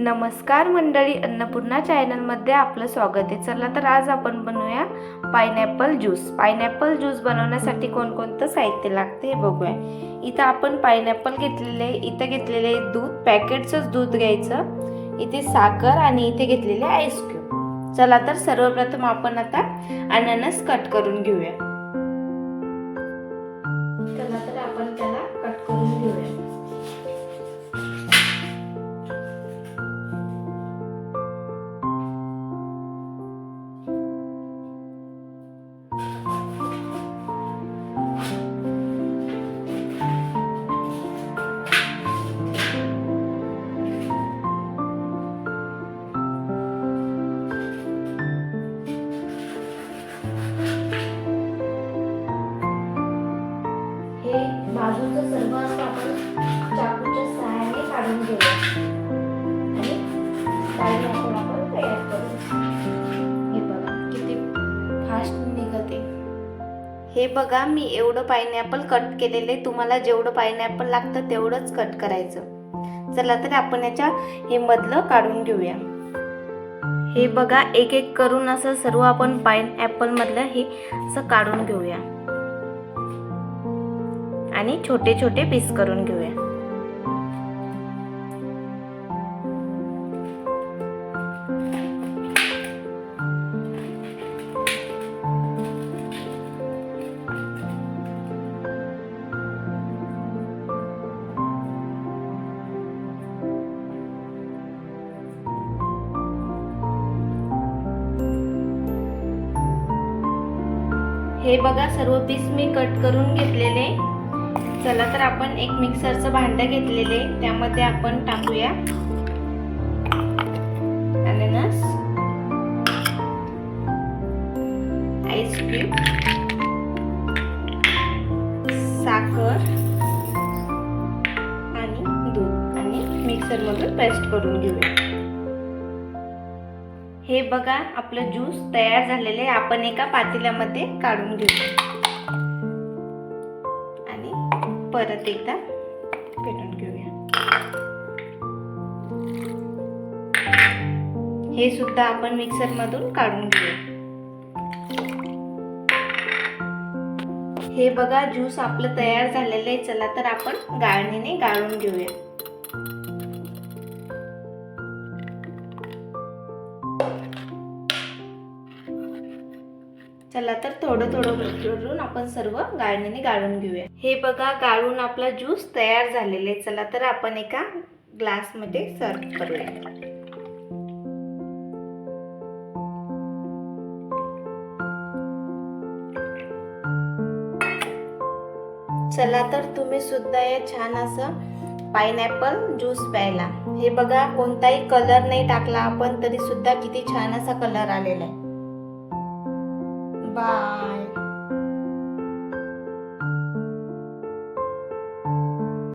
नमस्कार मंडळी अन्नपूर्णा चॅनलमध्ये आपलं स्वागत आहे. चला तर आज आपण बनवूया पायनॅपल ज्यूस पायनॅपल ज्यूस बनवण्यासाठी कोणकोणतं साहित्य लागते हे बघूया. इथं आपण पायनॅपल घेतलेले आहे. इथं घेतलेले आहे दूध. पॅकेटचंच दूध घ्यायचं. इथे साखर आणि इथे घेतलेले आईस्क्यूब चला तर सर्वप्रथम आपण आता अननस कट करून घेऊया. बाजूचं सर्व असं आपण चाकूच्या सहाय्याने काढून घेऊया. आणि आपण तयार करू. हे बघा किती फास्ट निघते. हे बघा मी एवढं पायनॅपल कट केलेले. तुम्हाला जेवढं पायनॅपल लागतं तेवढंच कट करायचं. चला तर आपण याच्या हे मधलं काढून घेऊया. हे बघा एक एक करून असं सर्व आपण पायनॲपलमधलं हे असं काढून घेऊया. आणि छोटे छोटे पीस करून घेऊया. हे बघा सर्व पीस मी कट करून घेतलेले. चला तर आपण एक मिक्सरचं भांडं घेतलेले त्यामध्ये आपण टाकूया. अननस. आईस क्यूब साखर. आणि दूध. आणि मिक्सरमधून पेस्ट करून घेऊया. हे बघा आपलं ज्यूस तयार झालेले आहे. आपण एका पातेल्यामध्ये काढून घेऊया. परत एकदा पेटून घेऊया. हे सुद्धा आपण मिक्सरमधून काढून घेऊया. हे बघा ज्यूस आपलं तयार झालेलं आहे. चला तर आपण गाळणीने गाळून घेऊया. चला तर थोडं थोडं करून आपण सर्व गाळणीने गाळून घेऊया. हे बघा गाळून आपला ज्यूस तयार झालेला आहे. चला तर आपण एका ग्लासमध्ये सर्व करूया. चला तर तुम्ही सुद्धा या छान असं पायनॅपल ज्यूस प्यायला. हे बघा कोणताही कलर नाही टाकला आपण तरी सुद्धा किती छान असा कलर आलेला आहे. 拜。